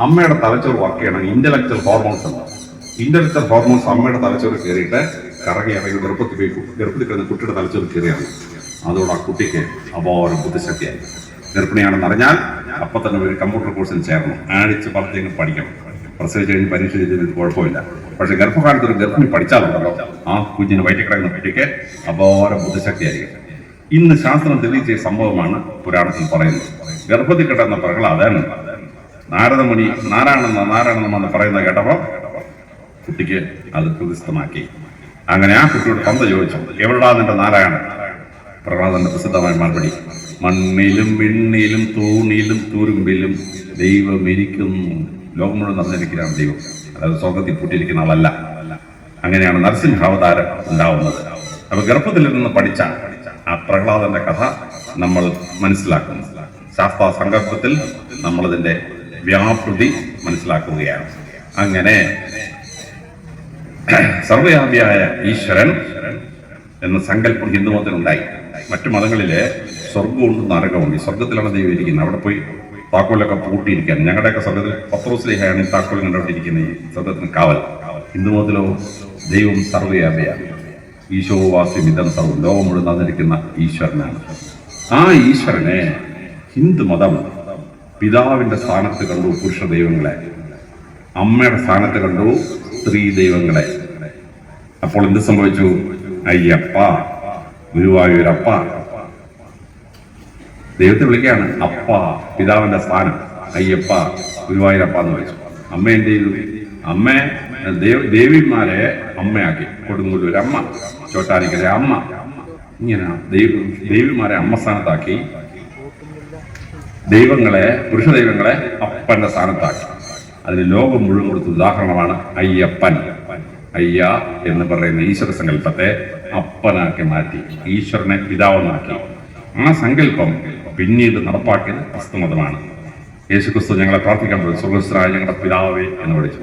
[SPEAKER 1] അമ്മയുടെ തലച്ചോറ് വർക്ക് ചെയ്യണം. ഇന്റലക്ച്വൽ ഹോർമോൺസ് ഉണ്ട്. ഇന്റലക്ച്വൽ ഹോർമോൺസ് അമ്മയുടെ തലച്ചോറ് കയറിയിട്ട് കറങ്ങി ഇറങ്ങി ഗർഭത്തിൽ ഗർഭത്തിൽ കിടന്ന കുട്ടിയുടെ തലച്ചോറ് കയറിയാണ്. അതുകൊണ്ട് ആ കുട്ടിക്ക് അപാരം ബുദ്ധിശക്തിയായി ഗർഭിണിയാണെന്ന് അറിഞ്ഞാൽ അപ്പൊ തന്നെ ഒരു കമ്പ്യൂട്ടർ കോഴ്സിൽ ചേർന്നു. ആഴ്ച പറഞ്ഞ് പഠിക്കണം. പ്രസവിച്ച് കഴിഞ്ഞ് പരീക്ഷ ചെയ്തതിന് കുഴപ്പമില്ല. പക്ഷെ ഗർഭകാലത്ത് ഒരു ഗർഭിണി പഠിച്ചാലുണ്ടല്ലോ ആ കുഞ്ഞിന് വയറ്റിൽ കിടക്കുന്ന കുട്ടിക്ക് അപാരം ബുദ്ധിശക്തിയായിരിക്കും. ഇന്ന് ശാസ്ത്രം തെളിയിച്ച സംഭവമാണ് പുരാണത്തിൽ പറയുന്നത്. ഗർഭത്തിൽ കിടന്ന പ്രഹ്ലാദൻ നാരദമുനി നാരദമുണി നാരായണ എന്ന് പറയുന്നത് കേട്ടപ്പോ കുട്ടിക്ക് അത് പ്രതിസ്ഥമാക്കി അങ്ങനെ ആ കുട്ടിയോട് പന്ത ചോദിച്ചു എവിടാ നിന്റെ നാരായണൻ? പ്രഹ്ലാദന്റെ പ്രസിദ്ധമായ മറുപടി മണ്ണിലും വിണ്ണിലും തൂണിലും തുരുമ്പിലും ദൈവം ഇരിക്കുന്നു. ലോകം മുഴുവൻ നടന്നിരിക്കുകയാണ് ദൈവം. അതായത് സ്വർഗത്തിൽ പൂട്ടിയിരിക്കുന്ന ആളല്ല. അങ്ങനെയാണ് നരസിംഹാവതാരം ഉണ്ടാവുന്നത്. അപ്പൊ ഗർഭത്തിൽ നിന്ന് പഠിച്ച ആ പ്രഹ്ലാദന്റെ കഥ നമ്മൾ മനസ്സിലാക്കുന്നു. ശാസ്ത്ര സങ്കല്പത്തിൽ നമ്മളതിന്റെ വ്യാപൃതി മനസ്സിലാക്കുകയാണ്. അങ്ങനെ സർവവ്യാപിയായ ഈശ്വരൻ എന്ന സങ്കല്പം ഹിന്ദുമതത്തിനുണ്ടായി മറ്റു മതങ്ങളിലെ സ്വർഗമുണ്ട് നരകമുണ്ട്. ഈ സ്വർഗത്തിലാണ് ദൈവം ഇരിക്കുന്നത്. അവിടെ പോയി താക്കോലൊക്കെ പൂട്ടിയിരിക്കാൻ ഞങ്ങളുടെയൊക്കെ സ്വർഗത്തിൽ പത്രോസ്ലേഹയാണ് ഈ താക്കോൽ കണ്ടുകൊണ്ടിരിക്കുന്നത് ഈ സ്വർഗത്തിന് കാവൽ. ഹിന്ദുമതത്തിലോ ദൈവം സർവയാപയാണ് ഈശോവാസ്യം ഇതം സർവം. ലോകം മുഴുവൻ നന്നിരിക്കുന്ന ഈശ്വരനാണ്. ആ ഈശ്വരനെ ഹിന്ദു മതം പിതാവിന്റെ സ്ഥാനത്ത് കണ്ടു പുരുഷ ദൈവങ്ങളെ. അമ്മയുടെ സ്ഥാനത്ത് കണ്ടു സ്ത്രീ ദൈവങ്ങളെ. അപ്പോൾ എന്ത് സംഭവിച്ചു? അയ്യപ്പ ഗുരുവായൂരപ്പ ദൈവത്തെ വിളിക്കുകയാണ് അപ്പ പിതാവിന്റെ സ്ഥാനം അയ്യപ്പ ഗുരുവായൂരപ്പ എന്ന് വെച്ചു അമ്മ എന്ത് ചെയ്തു? അമ്മ ദേവ് ദേവിമാരെ അമ്മയാക്കി. കൊടുങ്ങല്ലൂർ അമ്മ ചോട്ടാനിക്കര അമ്മ. ഇങ്ങനെ ദൈവ ദേവിമാരെ അമ്മ സ്ഥാനത്താക്കി. ദൈവങ്ങളെ പുരുഷ ദൈവങ്ങളെ അപ്പന്റെ സ്ഥാനത്താക്കി. അതിന് ലോകം മുഴുവൻ കൊടുത്ത ഉദാഹരണമാണ് അയ്യപ്പൻ. അയ്യ എന്ന് പറയുന്ന ഈശ്വര സങ്കല്പത്തെ അപ്പനാക്കി മാറ്റി ഈശ്വരനെ പിതാവെന്നാക്കി. ആ സങ്കല്പം പിന്നീട് നടപ്പാക്കിയത് ക്രിസ്തുമതമാണ് യേശുക്രിസ്തു ഞങ്ങളെ പ്രാർത്ഥിക്കാൻ പോയി. സ്വർഗസ്ഥനായ ഞങ്ങളുടെ പിതാവേ എന്ന് വിളിച്ചു.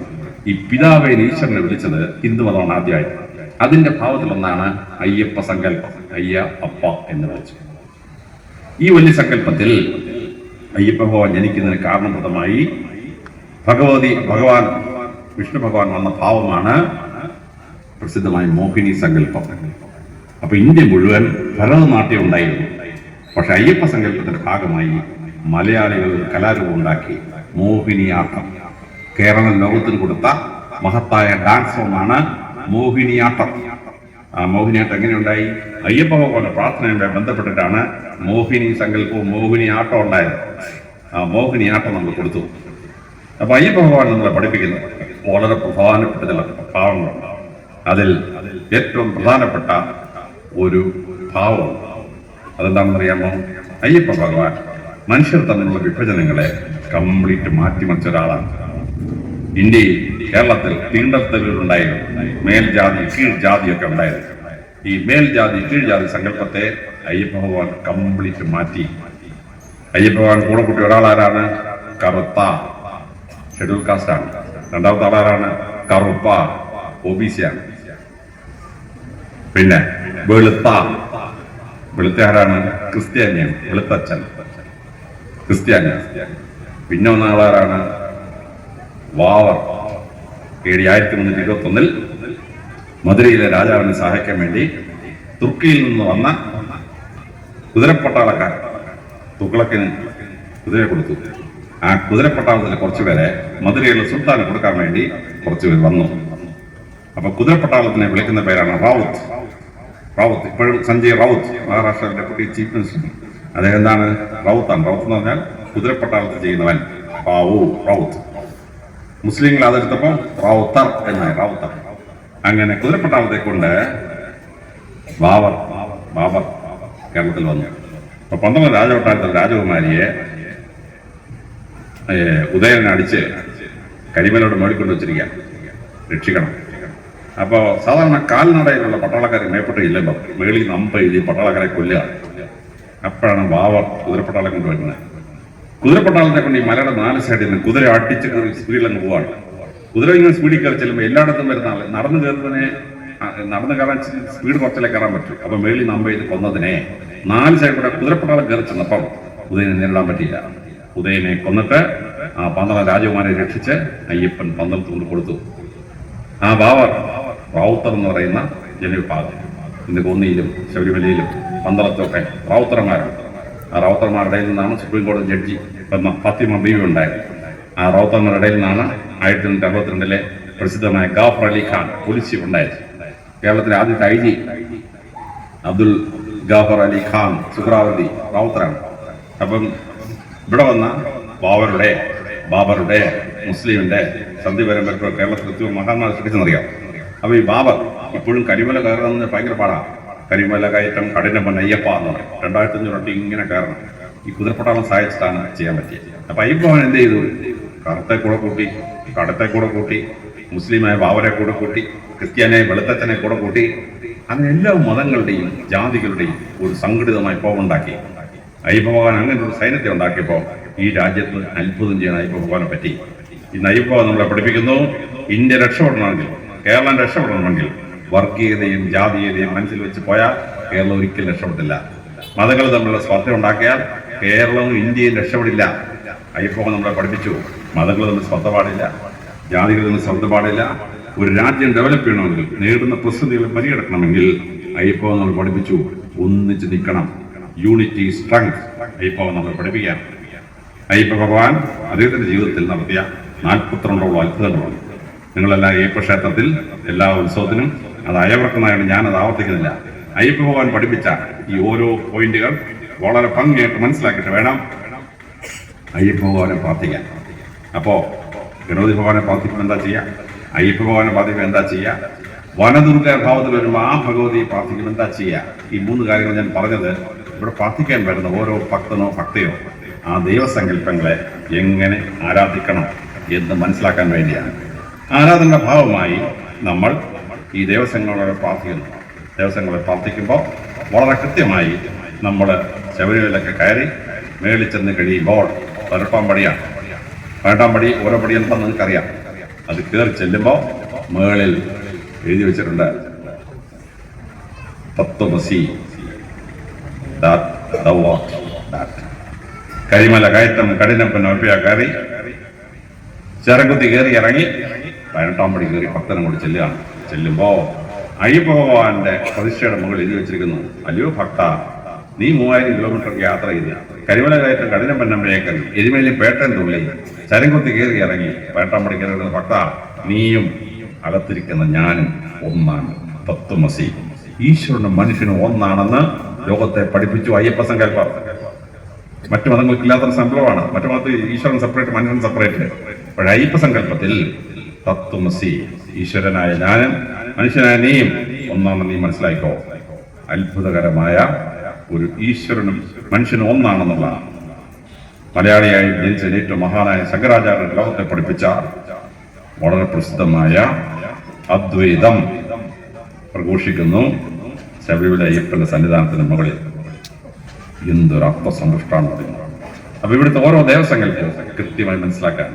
[SPEAKER 1] ഈ പിതാവെ ഈശ്വരനെ വിളിച്ചത് ഹിന്ദുമതമാണ് ആദ്യമായി. അതിന്റെ ഭാവത്തിലൊന്നാണ് അയ്യപ്പ സങ്കല്പം. അയ്യ അപ്പ എന്ന് വിളിച്ചു. ഈ വലിയ സങ്കല്പത്തിൽ അയ്യപ്പ ഭഗവാൻ ജനിക്കുന്നതിന് കാരണപ്രദമായി ഭഗവതി ഭഗവാൻ വിഷ്ണു ഭഗവാൻ വന്ന ഭാവമാണ് പ്രസിദ്ധമായ മോഹിനി സങ്കല്പം. അപ്പൊ ഇന്ത്യ മുഴുവൻ ഭരതനാട്യം ഉണ്ടായിരുന്നു. പക്ഷെ അയ്യപ്പ സങ്കല്പത്തിന്റെ ഭാഗമായി മലയാളികൾ കലാരൂപം ഉണ്ടാക്കി. മോഹിനിയാട്ടം കേരള ലോകത്തിന് കൊടുത്ത മഹത്തായ ഡാൻസ് ഫോമാണ് മോഹിനിയാട്ടം ആ മോഹിനിയാട്ടം എങ്ങനെയുണ്ടായി? അയ്യപ്പ ഭഗവാന്റെ പ്രാർത്ഥനയുമായി ബന്ധപ്പെട്ടിട്ടാണ് മോഹിനി സങ്കല്പവും മോഹിനിയാട്ടം ഉണ്ടായത്. ആ മോഹിനിയാട്ടം നമ്മൾ കൊടുത്തു. അപ്പൊ അയ്യപ്പ ഭഗവാൻ നമ്മളെ പഠിപ്പിക്കുന്നത് വളരെ പ്രധാനപ്പെട്ട ചില ഭാവങ്ങളുണ്ട് അതിൽ ഏറ്റവും പ്രധാനപ്പെട്ട ഒരു ഭാവം. അതെന്താണെന്ന് അറിയാമോ അയ്യപ്പ ഭഗവാൻ മനുഷ്യർ തമ്മിലുള്ള വിഭജനങ്ങളെ കംപ്ലീറ്റ് മാറ്റിമറിച്ച ഒരാളാണ് ഇന്ത്യയിൽ കേരളത്തിൽ തീണ്ടത്തലുണ്ടായിരുന്നു മേൽജാതി കീഴ്ജാതിയൊക്കെ ഉണ്ടായിരുന്നു ഈ മേൽജാതി കീഴ്ജാതി സങ്കല്പത്തെ അയ്യപ്പ ഭഗവാൻ കംപ്ലീറ്റ് മാറ്റി. അയ്യപ്പ ഭഗവാൻ കൂടെ കൂട്ടി ഒരാളാരാണ്? കറുത്ത. ഷെഡ്യൂൾ കാസ്റ്റ് ആണ്. രണ്ടാമത്തെ ആളാരാണ്? കറുപ്പ. ഒ ബി സി ആണ്. പിന്നെ വെളുത്ത. വെളുത്ത ആരാണ് ക്രിസ്ത്യാനിയാണ്. വെളുത്തച്ഛൻ. ക്രിസ്ത്യാനി പിന്നെ ഒന്ന ആളാരാണ് വാവർ. എ ആയിരത്തി മുന്നൂറ്റി ഇരുപത്തി ഒന്നിൽ മധുരയിലെ രാജാവിനെ സഹായിക്കാൻ വേണ്ടി തുർക്കിയിൽ നിന്ന് വന്ന കുതിരപ്പട്ടാളക്കാരൻ. തുക്കളക്കിന് കുതിര കൊടുത്തു. ആ കുതിരപ്പട്ടാളത്തിലെ കുറച്ചുപേരെ മധുരയിലെ സുൽത്താന് കൊടുക്കാൻ വേണ്ടി കുറച്ചുപേർ വന്നു. അപ്പൊ കുതിരപ്പട്ടാളത്തിനെ വിളിക്കുന്ന പേരാണ് റാവുത്ത്. റാവുത്ത് ഇപ്പോഴും Sanjay Raut Maharashtra deputy chief minister. അദ്ദേഹം എന്താണ്? റാവുത്താണ് റാവുത്ത് എന്ന് പറഞ്ഞാൽ കുതിരപ്പട്ടാളത്തിൽ ചെയ്യുന്നവൻ. റാവു റാവുത്ത് മുസ്ലിങ്ങൾ അതെടുത്തപ്പോൾ റാവുത്തർ എന്നായി റാവുത്തർ അങ്ങനെ കുതിരപ്പട്ടാളത്തെ കൊണ്ട് ബാബർ ബാബർ കേരളത്തിൽ വന്നു. അപ്പൊ പന്ത്രണ്ട് രാജകൊട്ടാരത്തിൽ രാജകുമാരിയെ ഏ, ഉദയനെ അടിച്ച് കരിമലോട് മേടിക്കൊണ്ട് വെച്ചിരിക്കുക രക്ഷിക്കണം. അപ്പോൾ സാധാരണ കാൽനടയിലുള്ള പട്ടാളക്കാരെ മേപ്പെട്ട് ഇല്ലല്ലോ നിന്ന് അമ്പ എഴുതി പട്ടാളക്കാരെ കൊല്ലുകയാണ് അപ്പോഴാണ് ബാബർ കുതിരപ്പട്ടാളം കൊണ്ടുവരുന്നത് കുതിരപ്പട്ടാളത്തെ കൊണ്ട് ഈ മലയുടെ നാല് സൈഡിൽ നിന്ന് കുതിര അടിച്ച് സ്പീഡിൽ അങ്ങ് പോവാണ്. കുതിര ഇങ്ങനെ സ്പീഡിൽ കയറി ചെല്ലുമ്പോൾ എല്ലായിടത്തും വരുന്ന ആൾ നടന്നു കയറുന്നതിനെ നടന്നു കയറാൻ സ്പീഡ് കുറച്ചല്ലേ കയറാൻ പറ്റും. അപ്പൊ മേളിൽ നമ്പ ചെയ്ത് കൊന്നതിനെ നാല് സൈഡ് കൂടെ കുതിരപ്പട്ടാളം കയറി ചെന്നപ്പം ഉദയനെ നേരിടാൻ പറ്റിയില്ല. ഉദയനെ കൊന്നിട്ട് ആ പന്തള രാജകുമാരെ രക്ഷിച്ച് അയ്യപ്പൻ പന്തളത്ത് കൊണ്ട് കൊടുത്തു. ആ ബാവർ റാവുത്തർ എന്ന് പറയുന്ന ജനവിഭാഗത്തിൽ ഇന്ന് കോന്നിയിലും ശബരിമലയിലും പന്തളത്തൊക്കെ റൗത്തർമാരാണ്. ആ റൗത്തർമാരുടെ ഇടയിൽ നിന്നാണ് സുപ്രീം കോടതി ജഡ്ജി എന്ന ഫാത്തിമ ബീവി ഉണ്ടായത്. ആ റൗത്തർമാരുടെ ഇടയിൽ നിന്നാണ് ആയിരത്തി തൊണ്ണൂറ്റി അറുപത്തിരണ്ടിലെ പ്രസിദ്ധമായ ഗാഫർ അലി ഖാൻ പോലീസ് ഉണ്ടായത്. കേരളത്തിലെ ആദ്യത്തെ ഐ ജി അബ്ദുൽ ഗാഫർ അലി ഖാൻ സുഹ്രാവതി റൗത്തറാണ്. അപ്പം ഇവിടെ വന്ന ബാബറുടെ ബാബറുടെ മുസ്ലിമിന്റെ സന്ധി പരമ്പരക്കോ കേരളത്തിൽ മഹാന്മാർ ശ്രദ്ധിച്ചെന്നറിയാം. അപ്പൊ ഈ ബാബർ ഇപ്പോഴും കരിമല കയറുന്നത് ഭയങ്കര പാടാണ് കരിമല കയറ്റം കഠിന പൊന്ന അയ്യപ്പ എന്ന് പറയും. രണ്ടായിരത്തി അഞ്ഞൂറ് ഇങ്ങനെ കയറണം. ഈ കുതിരപ്പട്ടാളം സഹായിച്ചിട്ടാണ് ചെയ്യാൻ പറ്റിയത്. അപ്പൊ അയ്യപ്പവൻ എന്ത് ചെയ്തു? കറുത്തെ കൂടെ കൂട്ടി കടത്തെ കൂടെ കൂട്ടി മുസ്ലിമായ ബാബരെ കൂടെ കൂട്ടി ക്രിസ്ത്യാനിയായ വെളുത്തച്ഛനെ കൂടെ കൂട്ടി അങ്ങനെ എല്ലാ മതങ്ങളുടെയും ജാതികളുടെയും ഒരു സംഘടിതമായ പോവുണ്ടാക്കി. അയ്യപ്പ ഭഗവാൻ അങ്ങനെ ഒരു സൈന്യത്തെ ഉണ്ടാക്കിയപ്പോൾ ഈ രാജ്യത്ത് അത്ഭുതം ചെയ്യാൻ അയ്യപ്പ ഭഗവാനെ പറ്റി. ഇന്ന് അയ്യപ്പ നമ്മളെ പഠിപ്പിക്കുന്നു. ഇന്ത്യ രക്ഷപ്പെടണമെങ്കിൽ കേരളം രക്ഷപ്പെടണമെങ്കിൽ വർഗീയതയും ജാതീയതയും മനസ്സിൽ വെച്ച് പോയാൽ കേരളം ഒരിക്കലും രക്ഷപ്പെടില്ല. മതങ്ങൾ തമ്മിലുള്ള സ്പർദ്ധ ഉണ്ടാക്കിയാൽ കേരളവും ഇന്ത്യയും രക്ഷപ്പെടില്ല. അയ്യപ്പ നമ്മളെ പഠിപ്പിച്ചു. മതങ്ങൾ തമ്മിൽ സ്പർദ്ധ പാടില്ല. ജാതികൾ തമ്മിൽ സ്പർദ്ധ പാടില്ല. ഒരു രാജ്യം ഡെവലപ്പ് ചെയ്യണമെങ്കിൽ നേടുന്ന പ്രതിസന്ധികളെ മറികടക്കണമെങ്കിൽ അയ്യപ്പ നമ്മൾ പഠിപ്പിച്ചു. ഒന്നിച്ച് നിൽക്കണം. യൂണിറ്റി സ്ട്രെങ്ത് അയ്യപ്പ നമ്മൾ പഠിപ്പിക്കാൻ അയ്യപ്പ ഭഗവാൻ അദ്ദേഹത്തിന്റെ ജീവിതത്തിൽ നടത്തിയ നാൽപ്പത്തിരണ്ടോളം അത്ഭുതങ്ങളുണ്ട് നിങ്ങളെല്ലാം അയ്യപ്പ ക്ഷേത്രത്തിൽ എല്ലാ ഉത്സവത്തിനും അത് അയവിറക്കുന്നതായത് ഞാൻ അത് ആവർത്തിക്കുന്നില്ല. അയ്യപ്പ ഭഗവാൻ പഠിപ്പിച്ച ഈ ഓരോ പോയിന്റുകൾ വളരെ ഭംഗിയായിട്ട് മനസ്സിലാക്കിയിട്ട് വേണം അയ്യപ്പ ഭഗവാനെ പ്രാർത്ഥിക്കാൻ. അപ്പോ ഗണപതി ഭഗവാനെ പ്രാർത്ഥിക്കുമ്പോൾ എന്താ ചെയ്യുക അയ്യപ്പ ഭഗവാനെ പ്രാർത്ഥിക്കുമ്പോൾ എന്താ ചെയ്യുക വനദുർഗ ഭാവത്തിൽ വരുമ്പോൾ ആ ഭഗവതിയെ പ്രാർത്ഥിക്കുമ്പോൾ എന്താ ചെയ്യുക ഈ മൂന്ന് കാര്യങ്ങൾ ഞാൻ പറഞ്ഞത് ഇവിടെ പ്രാർത്ഥിക്കാൻ വരുന്ന ഓരോ ഭക്തനോ ഭക്തയോ ആ ദൈവസങ്കല്പങ്ങളെ എങ്ങനെ ആരാധിക്കണം എന്ന് മനസ്സിലാക്കാൻ വേണ്ടിയാണ്. ആരാധനയുടെ ഭാവമായി നമ്മൾ ഈ ദേവസ്വങ്ങളോട് പ്രാർത്ഥിക്കുന്നു. ദേവസ്വങ്ങളെ പ്രാർത്ഥിക്കുമ്പോൾ വളരെ കൃത്യമായി നമ്മൾ ശബരിമലയിലൊക്കെ കയറി മേളിൽ ചെന്ന് കഴിയുമ്പോൾ പരപ്പാൻ പടിയാണ്. പരട്ടാൻ പടി ഓരോ പടി എന്താണെന്ന് നിങ്ങൾക്കറിയാം. അത് കയറി ചെല്ലുമ്പോൾ മേളിൽ എഴുതി വെച്ചിട്ടുണ്ട്. തത്വമസി. കരിമല കയറ്റം കഠിനപ്പൻ ഒപ്പിയ കയറി. ചെറുകുത്തി കയറി ഇറങ്ങി പതിനെട്ടാം പടി കയറി ഭക്തനും കൂടി ചെല്ലുകയാണ് ചെല്ലുമ്പോ അയ്യപ്പ ഭഗവാന്റെ പ്രതിഷ്ഠയുടെ മുകളിൽ എഴുതി വെച്ചിരിക്കുന്നു. അല്ലയോ ഭക്ത നീ മൂവായിരം കിലോമീറ്റർ യാത്ര ചെയ്ത് കരിമല കയറ്റം കഠിനം അമ്പയേക്കൽ എരിമലി പേട്ടൻ തുള്ളി ചരംകുത്തി കയറി ഇറങ്ങി പേട്ടാം പടി കയറി ഭക്ത നീയും അകത്തിരിക്കുന്ന ഞാനും ഒന്നാണ് തത്വമസി. ഈശ്വരനും മനുഷ്യനും ഒന്നാണെന്ന് ലോകത്തെ പഠിപ്പിച്ചു അയ്യപ്പ സങ്കല്പം. മറ്റു മതങ്ങൾക്കില്ലാത്തൊരു സംഭവമാണ്. മറ്റു മതത്തിൽ ഈശ്വരൻ സെപ്പറേറ്റ് മനുഷ്യൻ സെപ്പറേറ്റ് അയ്യപ്പ സങ്കല്പത്തിൽ തത്വമസി ഈശ്വരനായ ഞാനും മനുഷ്യനായ നീയും. ഒന്നാണെന്ന് നീ മനസ്സിലാക്കോ അത്ഭുതകരമായ ഒരു ഈശ്വരനും മനുഷ്യനും ഒന്നാണെന്നുള്ള മലയാളിയായി ജനിച്ച ഏറ്റവും മഹാനായ ശങ്കരാചാര്യ ലോകത്തെ പഠിപ്പിച്ച വളരെ പ്രസിദ്ധമായ അദ്വൈതം പ്രഘോഷിക്കുന്നു ശബരിമല അയ്യപ്പന്റെ സന്നിധാനത്തിന് മുകളിൽ. എന്തൊരു അർത്ഥസന്തുഷ്ടാണ് അപ്പൊ ഇവിടുത്തെ ഓരോ ദേവസങ്കല്പവും കൃത്യമായി മനസ്സിലാക്കാൻ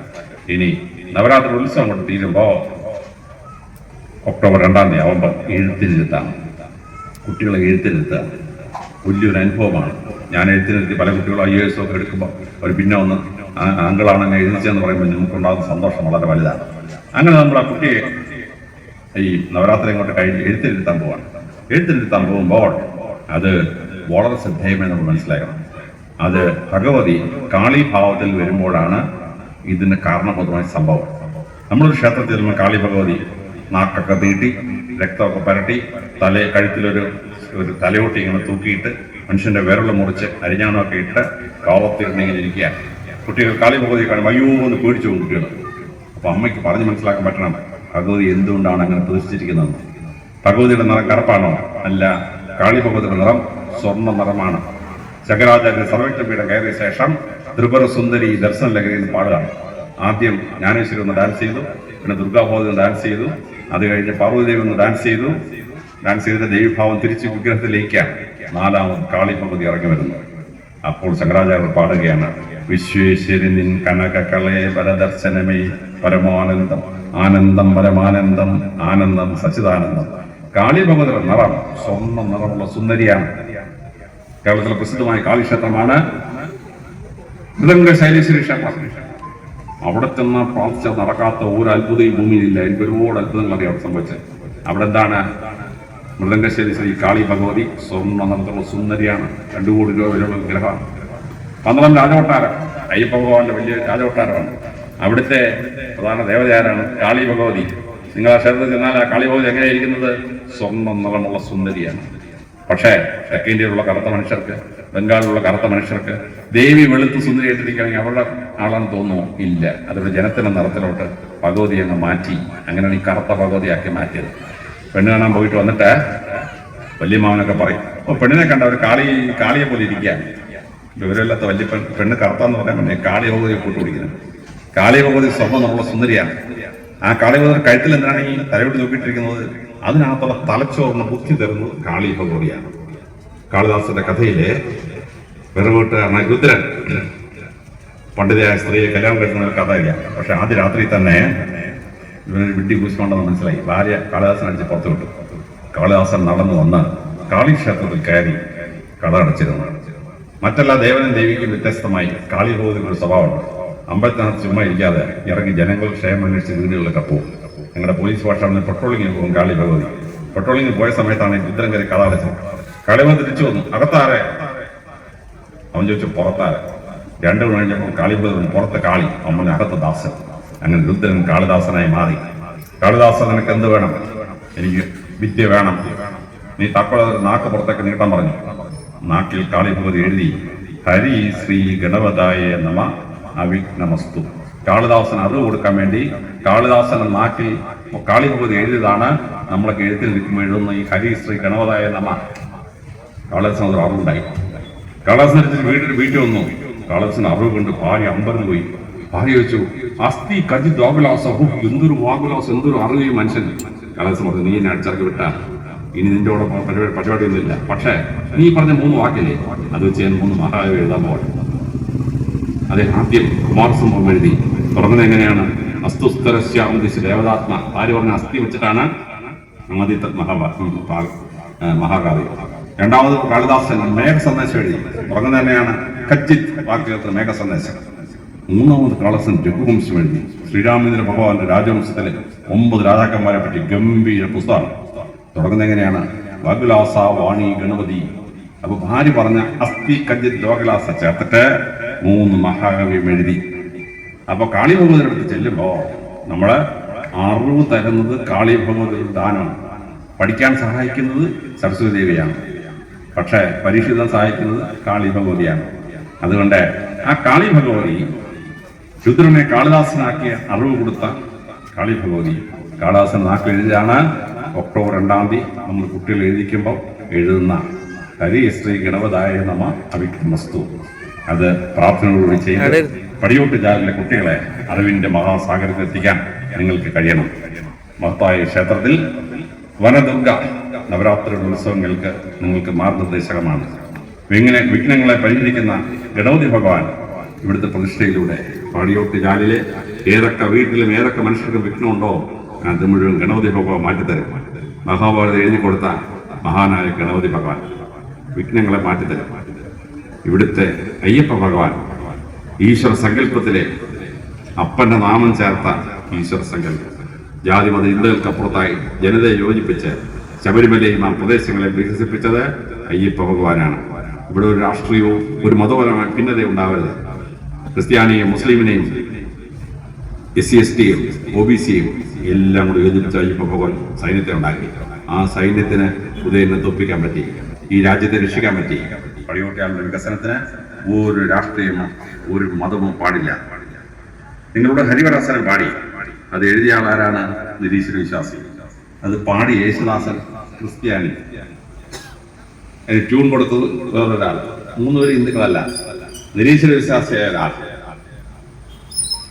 [SPEAKER 1] ഇനി നവരാത്രി ഉത്സവം കൊണ്ട് തീരുമ്പോ ഒക്ടോബർ രണ്ടാം തീയതി ആവുമ്പോൾ എഴുത്തിരുത്താം. കുട്ടികളെ എഴുത്തിരുത്തുക വലിയൊരു അനുഭവമാണ്. ഞാൻ എഴുത്തിനെത്തി പല കുട്ടികളും ഐ എസ് ഒക്കെ എടുക്കുമ്പോൾ ഒരു പിന്നെ ഒന്ന് ആങ്കിളാണ് എന്നെ എഴുതിച്ചതെന്ന് പറയുമ്പോൾ നമുക്കുണ്ടാകുന്ന സന്തോഷം വളരെ വലുതാണ്. അങ്ങനെ നമ്മൾ ആ കുട്ടിയെ ഈ നവരാത്രി അങ്ങോട്ട് കഴിഞ്ഞ് എഴുത്തിരുത്താൻ പോവാണ്. എഴുത്തിരുത്താൻ പോകുമ്പോൾ അത് വളരെ ശ്രദ്ധേയമായി നമ്മൾ മനസ്സിലാക്കണം. അത് ഭഗവതി കാളിഭാവത്തിൽ വരുമ്പോഴാണ് ഇതിന് കാരണബോധമായ സംഭവം. നമ്മളൊരു ക്ഷേത്രത്തിൽ ചെല്ലുമ്പോൾ കാളി ഭഗവതി നാക്കൊക്കെ നീട്ടി രക്തമൊക്കെ പരട്ടി തല കഴുത്തിലൊരു ഒരു തലയോട്ടി ഇങ്ങനെ തൂക്കിയിട്ട് മനുഷ്യന്റെ വിരൾ മുറിച്ച് അരിഞ്ഞാണമൊക്കെ ഇട്ട് കാവത്തിരുന്നിങ്ങനെ ഇരിക്കുക കുട്ടികൾ കാളി ഭഗവതി കാണും അയ്യോ എന്ന് പേടിച്ചു പോകും കുട്ടികൾ. അപ്പൊ അമ്മയ്ക്ക് പറഞ്ഞ് മനസ്സിലാക്കാൻ പറ്റണം. ഭഗവതി എന്തുകൊണ്ടാണ് അങ്ങനെ പ്രതിഷ്ഠിച്ചിരിക്കുന്നത്? ഭഗവതിയുടെ നിറം കറുപ്പാണോ? അല്ല. കാളി ഭഗവതിയുടെ നിറം സ്വർണ നിറമാണ്. ശങ്കരാചാര്യ സർവജ്ഞപീഠം കയറിയ ശേഷം ത്രിപുര സുന്ദരി ദർശന ലഹരിയിൽ പാടുകയാണ്. ആദ്യം ജ്ഞാനേശ്വരി ഒന്ന് ഡാൻസ് ചെയ്തു പിന്നെ ദുർഗാഭോധം ഡാൻസ് ചെയ്തു. അത് കഴിഞ്ഞ് പാർവതിദേവി ഒന്ന് ഡാൻസ് ചെയ്തു. ഡാൻസ് ചെയ്തിട്ട് ദേവിഭാവം തിരിച്ച് വിഗ്രഹത്തിലേക്കാണ് നാലാമത് കാളി ഭഗവതി ഇറങ്ങി വരുന്നു അപ്പോൾ ശങ്കരാചാര്യർ പാടുകയാണ് വിശ്വേശ്വരനിൻ കനക പരദർശനമേ പരമാനന്ദം ആനന്ദം പരമാനന്ദം ആനന്ദം സച്ചിദാനന്ദം. കാളിഭഗവതിയുടെ നിറം സ്വർണ നിറമുള്ള സുന്ദരിയാണ്. കേരളത്തിലെ പ്രസിദ്ധമായ കാളിക്ഷേത്രമാണ് ശൈലേശ്വരി ക്ഷേത്രം അവിടെ ചെന്ന് പ്രാർത്ഥിച്ച നടക്കാത്ത ഒരു അത്ഭുത ഈ ഭൂമിയിലില്ല. എനിക്ക് ഒരുപാട് അത്ഭുതങ്ങൾ അറിയാം അവിടെ സംഭവിച്ചത്. അവിടെ എന്താണ്? മൃദംഗശ്ശേരി ശ്രീ കാളി ഭഗവതി സ്വർണ നടത്തുള്ള സുന്ദരിയാണ്. രണ്ടു കോടി രൂപ വിലയുള്ള വിഗ്രഹമാണ് പന്തളം രാജകൊട്ടാരം അയ്യപ്പ ഭഗവാന്റെ വലിയ രാജകൊട്ടാരമാണ് അവിടുത്തെ പ്രധാന ദേവതയാരാണ്? കാളി ഭഗവതി. നിങ്ങൾ ആ ക്ഷേത്രത്തിൽ ചെന്നാൽ ആ കാളി ഭഗവതി എങ്ങനെയായിരിക്കുന്നത് സ്വർണ നിറമുള്ള സുന്ദരിയാണ്. പക്ഷേ തെക്കേ ഇന്ത്യയിലുള്ള കറുത്ത മനുഷ്യർക്ക് ബംഗാളിലുള്ള കറുത്ത മനുഷ്യർക്ക് ദേവി വെളുത്ത് സുന്ദരിയായിട്ടിരിക്കുകയാണെങ്കിൽ അവരുടെ ആളാണെന്ന് തോന്നുമോ? ഇല്ല. അതൊരു ജനത്തിന്റെ നിറത്തിലോട്ട് ഭഗവതി അങ്ങ് മാറ്റി. അങ്ങനെയാണ് ഈ കറുത്ത ഭഗവതിയാക്കി മാറ്റിയത്. പെണ്ണ് കാണാൻ പോയിട്ട് വന്നിട്ട് വലിയ മാവനൊക്കെ പറയും അപ്പൊ പെണ്ണിനെ കണ്ട ഒരു കാളി കാളിയെ പോലെ ഇരിക്കുകയാണ് വിവരമില്ലാത്ത വലിയ പെൺ പെണ്ണ് കറുത്താന്ന് പറയാൻ കാളി ഭഗവതിയെ കൂട്ടുപിടിക്കുന്നത് കാളി ഭഗവതി സ്വർണം നമ്മുടെ സുന്ദരിയാണ്. ആ കാളി ഭഗവതി കഴുത്തിൽ എന്തിനാണ് ഈ തലയോട്ട് നോക്കിയിട്ടിരിക്കുന്നത്? അതിനകത്തുള്ള തലച്ചോറിന് ബുദ്ധി തരുന്നത് കാളി ഭഗവതിയാണ്. കാളിദാസന്റെ കഥയിലെ വെറുകൂട്ടുകാരന രുദ്രൻ പണ്ഡിതയായ സ്ത്രീയെ കല്യാണം കഴിക്കുന്ന ഒരു കഥയില്ല. പക്ഷെ ആദ്യ രാത്രി തന്നെ ഇവനൊരു വിഡ്ഢി മനസ്സിലായി. ഭാര്യ കാളിദാസൻ അടിച്ച് പുറത്തു വിട്ടു കാളിദാസൻ നടന്നു വന്ന് കാളിക്ഷേത്രത്തിൽ കയറി കഥ അടച്ചിരുന്നു. മറ്റെല്ലാ ദേവനും ദേവിക്കും വ്യത്യസ്തമായി കാളിഭൂതിന് ഒരു സ്വഭാവമുണ്ട്. അമ്പലത്തിനകത്ത് ചുമ്മാ ഇരിക്കാതെ ഇറങ്ങി ജനങ്ങൾ ക്ഷേമം അന്വേഷിച്ച് വീടുകളിലൊക്കെ പോകും. ഞങ്ങളുടെ പോലീസ് ഭാഷ പെട്രോളിങ്ങിന് പോകും കാളി ഭഗവതി. പെട്രോളിങ്ങിന് പോയ സമയത്താണ് രുദ്രൻ കയറി കഥ അടച്ചത്. കാളിമ തിരിച്ചു വന്നു അകത്താരെ. അവൻ ചോദിച്ചു പുറത്താരെ. രണ്ടു മണി കഴിഞ്ഞപ്പോൾ കാളിഭഗവൻ പുറത്തെ കാളി. അമ്മന് അകത്ത് ദാസൻ. അങ്ങനെ രുദ്രൻ കാളിദാസനായി മാറി. കാളിദാസൻ നിനക്ക് എന്ത് വേണം? എനിക്ക് വിദ്യ വേണം. നീ തക്കോള നാക്ക് പുറത്തേക്ക് നീട്ടാൻ പറഞ്ഞു. നാക്കിൽ കാളിഭഗവതി എഴുതി ഹരി ശ്രീ ഗണപതായ നമ അവിഘ്നമസ്തു. കാളിദാസൻ അറിവ് കൊടുക്കാൻ വേണ്ടി കാളിദാസന്റെ നാക്കിൽ കാളിഭഗവതി എഴുതിയതാണ് നമ്മളൊക്കെ എഴുത്തിൽ നിൽക്കുമ്പോൾ എഴുതുന്ന ഈ ഹരിശ്രീ ഗണപതായ നമ. അത് അറിവുണ്ടായി. എടുത്തിട്ട് വീട്ടിൽ വീട്ടിൽ വന്നു. കാളിദാസൻ അറിവ് കണ്ട് ഭാര്യ അമ്പരന്ന് പോയി. ഭാര്യ വെച്ചു അസ്ഥി കജി ദോഗലാസം ഹു, എന്തൊരു വാഗുലാസം എന്തൊരു അറിവ് മനുഷ്യൻ? കാളിദാസൻ പറഞ്ഞു നീ എന്നെ അടിച്ചിറക്കി വിട്ട. ഇനി നിന്റെ കൂടെ പരിപാടി പരിപാടിയൊന്നുമില്ല. പക്ഷേ നീ പറഞ്ഞ മൂന്ന് വാക്കില്ലേ? അത് വെച്ച് ഞാൻ മൂന്ന് മഹാകവി എഴുതാൻ പോകട്ടെ അദ്ദേഹം ആദ്യം കുമാരസംഭവം എഴുതി. തുറന്നത് എങ്ങനെയാണ്? അസ്തുസ്തരശ്യാം ദിശ ദേവതാത്മ. ആര് പറഞ്ഞ അസ്ഥി വെച്ചിട്ടാണ്. ആദ്യത്തെ മഹാകാവ്യം. രണ്ടാമത് കാളിദാസൻ മേഘ സന്ദേശം എഴുതി ഉറങ്ങുന്ന തന്നെയാണ് കച്ചിത് വാക്യത്തിൽ മേഘ സന്ദേശം മൂന്നാമത് കാളസൻ രഘുവംശം എഴുതി ശ്രീരാമചന്ദ്ര ഭഗവാന്റെ രാജവംശത്തിലെ ഒമ്പത് രാജാക്കന്മാരെ പറ്റി ഗംഭീര പുസ്തകം തുടങ്ങുന്നത് എങ്ങനെയാണ്? വാഗുലാസ വാണി ഗണപതി. അപ്പൊ ഭാര്യ പറഞ്ഞ അസ്ഥി കജിത് ലോകലാസ ചേർത്തിട്ട് മൂന്ന് മഹാകവ്യം എഴുതി. അപ്പൊ കാളി ഭഗവതിയുടെ ചെല്ലുമ്പോ നമ്മൾ അറിവ് തരുന്നത് കാളി ഭഗവതിയുടെ ദാനമാണ് പഠിക്കാൻ സഹായിക്കുന്നത് സരസ്വതി ദേവിയാണ്. പക്ഷേ പരീക്ഷിതം സഹായിക്കുന്നത് കാളി ഭഗവതിയാണ്. അതുകൊണ്ട് ആ കാളി ഭഗവതി രുദ്രനെ കാളിദാസനാക്കിയ അറിവ് കൊടുത്ത കാളി ഭഗവതി കാളിദാസൻ നാക്ക് എഴുതിയാണ് ഒക്ടോബർ രണ്ടാം തീയതി നമ്മൾ കുട്ടികൾ എഴുതിക്കുമ്പോൾ എഴുതുന്ന ഹരി ശ്രീ ഗണപതായ നമ അവിക്രമസ്തു അത് പ്രാർത്ഥനയോടുകൂടി ചെയ്ത് പടിയോട്ട് ജാലിലെ കുട്ടികളെ അറിവിന്റെ മഹാസാഗരത്തിൽ എത്തിക്കാൻ നിങ്ങൾക്ക് കഴിയണം. മഹത്തായ ക്ഷേത്രത്തിൽ വനദുർഗ നവരാത്രി ഉത്സവങ്ങൾക്ക് നിങ്ങൾക്ക് മാർഗനിർദ്ദേശകമാണ് വിഘ്ന വിഘ്നങ്ങളെ പരിഹരിക്കുന്ന ഗണപതി ഭഗവാൻ ഇവിടുത്തെ പ്രതിഷ്ഠയിലൂടെ പാടിയോട്ട് ജാലിലെ ഏതൊക്കെ വീട്ടിലും ഏതൊക്കെ മനുഷ്യർക്ക് വിഘ്നമുണ്ടോ അത് മുഴുവൻ ഗണപതി ഭഗവാൻ മാറ്റിത്തരും. മഹാഭാരതം എഴുതി കൊടുത്ത മഹാനായ ഗണപതി ഭഗവാൻ വിഘ്നങ്ങളെ മാറ്റിത്തരും. ഇവിടുത്തെ അയ്യപ്പ ഭഗവാൻ ഈശ്വര സങ്കല്പത്തിലെ അപ്പന്റെ നാമം ചേർത്ത ഈശ്വര സങ്കല്പം. ജാതി മത ചിന്തകൾക്കപ്പുറത്തായി ജനതയെ യോജിപ്പിച്ച് ശബരിമലയും ആ പ്രദേശങ്ങളെ വികസിപ്പിച്ചത് അയ്യപ്പ ഭഗവാനാണ്. ഇവിടെ ഒരു രാഷ്ട്രീയവും ഒരു മതപരമായ ഭിന്നത ഉണ്ടാവരുത്. ക്രിസ്ത്യാനിയും മുസ്ലിമിനെയും എസ് സി എസ് ടിയും ഒ ബി സിയും എല്ലാം കൂടി യോജിപ്പിച്ച അയ്യപ്പ ഭഗവാൻ സൈന്യത്തെ ഉണ്ടാക്കി. ആ സൈന്യത്തിന് ഉദയനെ തോപ്പിക്കാൻ പറ്റി. ഈ രാജ്യത്തെ രക്ഷിക്കാൻ പറ്റി. പടിയോട്ടയാളുടെ വികസനത്തിന് ഒരു രാഷ്ട്രീയമോ ഒരു മതമോ പാടില്ല. നിങ്ങളുടെ ഹരിവരാസനം പാടി. അത് എഴുതിയ ആളാരാണ് നിരീശ്വര വിശ്വാസി. അത് പാടി യേശുദാസൻ. ക്രിസ്ത്യാനി. അതിന് ട്യൂൺ കൊടുത്തത് വേറൊരാൾ. മൂന്നുപേരും ഹിന്ദുക്കളല്ല. നിരീശ്വര വിശ്വാസിയായ ഒരാൾ.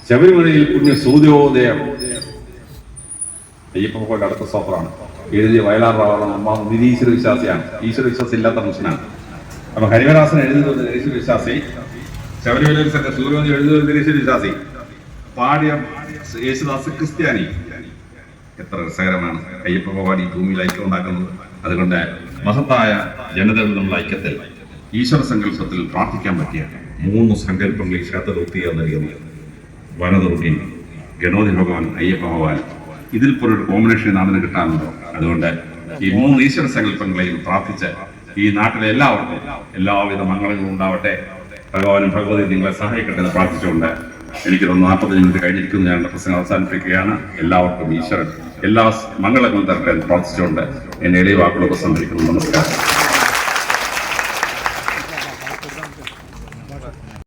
[SPEAKER 1] ശബരിമലയിൽ പുണ്യ സൂര്യോദയം. അയ്യപ്പന്റെ അടുത്ത സോഫറാണ് എഴുതിയ വയലാർ റാവണ നിരീശ്വര വിശ്വാസിയാണ് ഈശ്വര വിശ്വാസം ഇല്ലാത്ത മനുഷ്യനാണ്. അപ്പൊ ഹരിവരാസൻ എഴുതുന്നത് നിരീശ്വര വിശ്വാസി ശബരിമലയിൽ തന്നെ സൂര്യോദയം എഴുതുന്നത് നിരീശ്വര വിശ്വാസി പാടിയ യേശുദാസ് ക്രിസ്ത്യാനി. എത്ര രസകരമാണ്. അയ്യപ്പ ഭഗവാൻ ഈ ഭൂമിയിൽ ഐക്യം ഉണ്ടാക്കുന്നത്. അതുകൊണ്ട് മഹത്തായ ജനതകൾ നമ്മൾ ഐക്യത്തിൽ ഈശ്വര സങ്കല്പത്തിൽ പ്രാർത്ഥിക്കാൻ പറ്റിയ മൂന്ന് സങ്കല്പങ്ങൾ ഈ ക്ഷേത്രത്തിൽ ഒത്തുചേർന്നിരിക്കുന്നത് വനദുർഗി ഗണോതി ഭഗവാൻ അയ്യപ്പ ഭഗവാൻ. ഇതിൽ പോലെ ഒരു കോമ്പിനേഷൻ നാടിന് കിട്ടാനുണ്ടോ? അതുകൊണ്ട് ഈ മൂന്ന് ഈശ്വര സങ്കല്പങ്ങളെയും പ്രാർത്ഥിച്ച് ഈ നാട്ടിലെ എല്ലാവർക്കും എല്ലാവിധ മംഗളങ്ങളും ഉണ്ടാവട്ടെ. ഭഗവാനും ഭഗവതി നിങ്ങളെ സഹായിക്കട്ടെ എന്ന് പ്രാർത്ഥിച്ചുകൊണ്ട് എനിക്കൊരു നാൽപ്പത്തഞ്ച് മിനിറ്റ് കഴിഞ്ഞിരിക്കുന്നു. ഞാൻ പ്രസംഗം അവസാനിപ്പിക്കുകയാണ്. എല്ലാവർക്കും ഈശ്വരൻ എല്ലാ മംഗളങ്ങളും തരട്ടെ എന്ന് പ്രാർത്ഥിച്ചുകൊണ്ട് എന്നെ എളിയ വാക്കുകൾ പ്രസംഗിക്കുന്നു നമസ്കാരം.